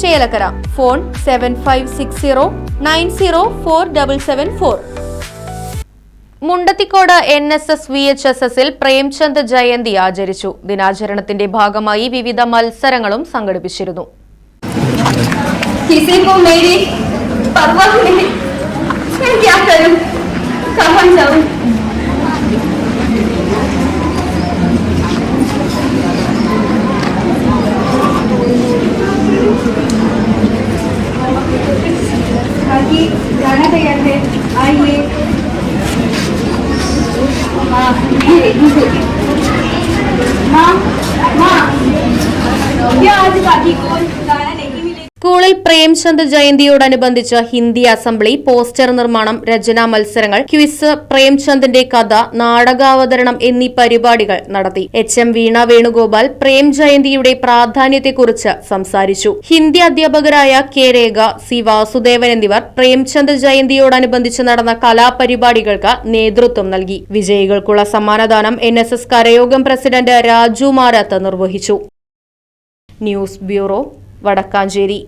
Chelakkara phone seven five six zero nine zero four double seven four Mundathikode N S S V H S എസിൽ പ്രേംചന്ദ് ജയന്തി ആചരിച്ചു ദിനാചരണത്തിന്റെ ഭാഗമായി വിവിധ മത്സരങ്ങളും സംഘടിപ്പിച്ചിരുന്നു किसी को मेरी परवाह नहीं मैं क्या करूं बाकी गाना तैयार है आइए माँ സ്കൂളിൽ പ്രേംചന്ദ് ജയന്തിയോടനുബന്ധിച്ച് ഹിന്ദി അസംബ്ലി പോസ്റ്റർ നിർമ്മാണം രചനാ മത്സരങ്ങൾ ക്വിസ് പ്രേംചന്ദിന്റെ കഥ നാടകാവതരണം എന്നീ പരിപാടികൾ നടത്തി. എച്ച് എം വീണ വേണുഗോപാൽ പ്രേം ജയന്തിയുടെ പ്രാധാന്യത്തെക്കുറിച്ച് സംസാരിച്ചു. ഹിന്ദി അധ്യാപകരായ കെ രേഖ സി വാസുദേവൻ എന്നിവർ പ്രേംചന്ദ് ജയന്തിയോടനുബന്ധിച്ച് നടന്ന കലാപരിപാടികൾക്ക് നേതൃത്വം നൽകി. വിജയികൾക്കുള്ള സമ്മാനദാനം എൻ എസ് എസ് കരയോഗം പ്രസിഡന്റ് രാജു മാരാത്ത് നിർവഹിച്ചു. News bureau Vadakkanchery